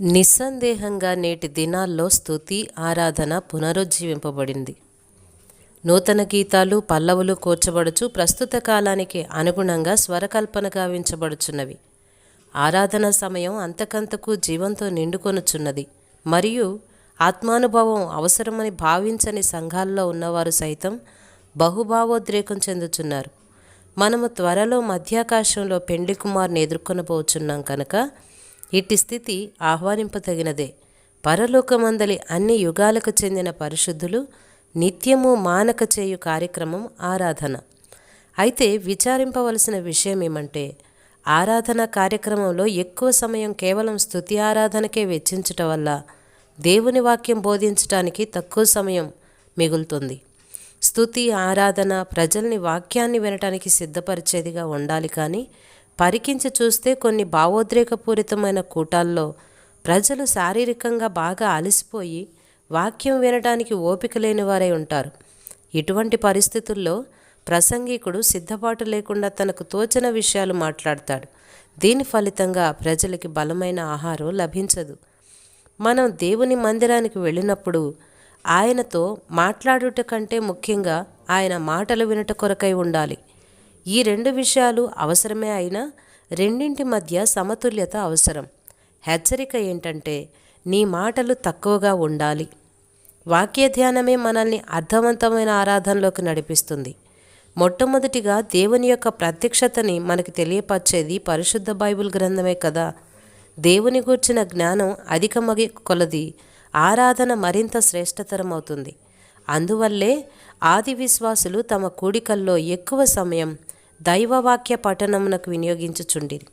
నిస్సందేహంగా నేటి దినాల్లో స్థుతి ఆరాధన పునరుజ్జీవింపబడింది. నూతన గీతాలు పల్లవులు కూర్చబడుచు ప్రస్తుత కాలానికి అనుగుణంగా స్వరకల్పన గావించబడుచున్నవి. ఆరాధన సమయం అంతకంతకు జీవంతో నిండుకొనుచున్నది. మరియు ఆత్మానుభవం అవసరమని భావించని సంఘాల్లో ఉన్నవారు సైతం బహుభావోద్రేకం చెందుచున్నారు. మనము త్వరలో మధ్యాకాశంలో పెండ్లి కుమార్ని ఎదుర్కొనబోచున్నాం కనుక ఇట్టి స్థితి ఆహ్వానింపదగినదే పరలోకమందలి అన్ని యుగాలకు చెందిన పరిశుద్ధులు నిత్యము మానక చేయు కార్యక్రమం ఆరాధన. అయితే విచారింపవలసిన విషయం ఏమంటే ఆరాధన కార్యక్రమంలో ఎక్కువ సమయం కేవలం స్థుతి ఆరాధనకే వెచ్చించటం వల్ల దేవుని వాక్యం బోధించటానికి తక్కువ సమయం మిగులుతుంది. స్థుతి ఆరాధన ప్రజల్ని వాక్యాన్ని వినటానికి సిద్ధపరిచేదిగా ఉండాలి కానీ పరికించి చూస్తే కొన్ని భావోద్రేకపూరితమైన కూటాల్లో ప్రజలు శారీరకంగా బాగా అలసిపోయి వాక్యం వినడానికి ఓపిక లేని వారై ఉంటారు. ఇటువంటి పరిస్థితుల్లో ప్రసంగికుడు సిద్ధపాటు లేకుండా తనకు తోచిన విషయాలు మాట్లాడతాడు. దీని ఫలితంగా ప్రజలకి బలమైన ఆహారం లభించదు. మనం దేవుని మందిరానికి వెళ్ళినప్పుడు ఆయనతో మాట్లాడుట కంటే ముఖ్యంగా ఆయన మాటలు వినట కొరకై ఉండాలి. ఈ రెండు విషయాలు అవసరమే అయినా రెండింటి మధ్య సమతుల్యత అవసరం. హెచ్చరిక ఏంటంటే నీ మాటలు తక్కువగా ఉండాలి. వాక్య ధ్యానమే మనల్ని అర్థవంతమైన ఆరాధనలోకి నడిపిస్తుంది. మొట్టమొదటిగా దేవుని యొక్క ప్రత్యక్షతని మనకి తెలియపరిచేది పరిశుద్ధ బైబిల్ గ్రంథమే కదా. దేవుని గూర్చిన జ్ఞానం అధికమగి కొలది ఆరాధన మరింత శ్రేష్టతరం అవుతుంది అందువల్లే ఆది విశ్వాసులు తమ కూడికల్లో ఎక్కువ సమయం దైవవాక్య పఠనమునకు వినియోగించుచుండిరి.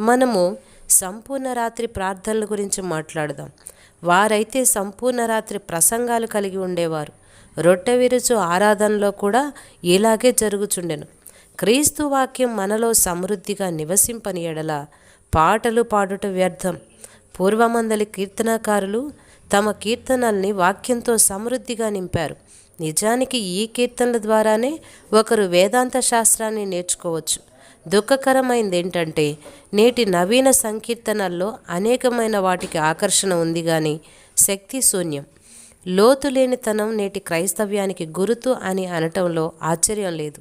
మనము సంపూర్ణ రాత్రి ప్రార్థనల గురించి మాట్లాడదాం. వారైతే సంపూర్ణ రాత్రి ప్రసంగాలు కలిగి ఉండేవారు. రొట్టె విరుచు ఆరాధనలో కూడా ఇలాగే జరుగుచుండెను. క్రీస్తు వాక్యం మనలో సమృద్ధిగా నివసింపని ఎడల పాటలు పాడుట వ్యర్థం. పూర్వమందలి కీర్తనకారులు తమ కీర్తనల్ని వాక్యంతో సమృద్ధిగా నింపారు. నిజానికి ఈ కీర్తనల ద్వారానే ఒకరు వేదాంత శాస్త్రాన్ని నేర్చుకోవచ్చు. దుఃఖకరమైంది ఏంటంటే నేటి నవీన సంకీర్తనల్లో అనేకమైన వాటికి ఆకర్షణ ఉంది కానీ శక్తి శూన్యం. లోతు లేనితనం నేటి క్రైస్తవ్యానికి గురుతు అని అనటంలో ఆశ్చర్యం లేదు.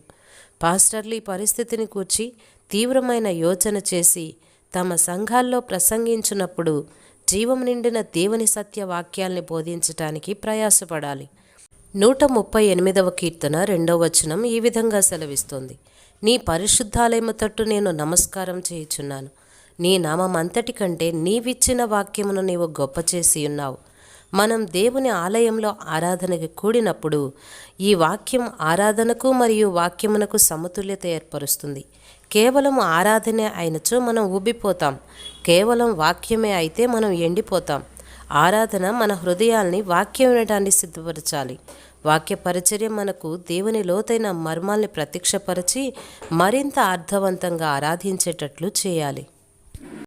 పాస్టర్లు ఈ పరిస్థితిని కూర్చి తీవ్రమైన యోచన చేసి తమ సంఘాల్లో ప్రసంగించినప్పుడు జీవం నిండిన దేవుని సత్య వాక్యాల్ని బోధించటానికి ప్రయాసపడాలి. నూట ముప్పై ఎనిమిదవ కీర్తన రెండవ వచనం ఈ విధంగా సెలవిస్తోంది. నీ పరిశుద్ధాలయము తట్టు నేను నమస్కారం చేయుచున్నాను. నీ నామంతటి కంటే నీవిచ్చిన వాక్యమును నీవు గొప్ప చేసి ఉన్నావు. మనం దేవుని ఆలయంలో ఆరాధనకి కూడినప్పుడు ఈ వాక్యం ఆరాధనకు మరియు వాక్యమునకు సమతుల్యత ఏర్పరుస్తుంది. కేవలం ఆరాధనే అయినచో మనం ఊబిపోతాం. కేవలం వాక్యమే అయితే మనం ఎండిపోతాం. ఆరాధన మన హృదయాల్ని వాక్యం వినటాన్ని సిద్ధపరచాలి. వాక్య పరిచర్య మనకు దేవుని లోతైన మర్మాల్ని ప్రత్యక్షపరిచి మరింత అర్థవంతంగా ఆరాధించేటట్లు చేయాలి.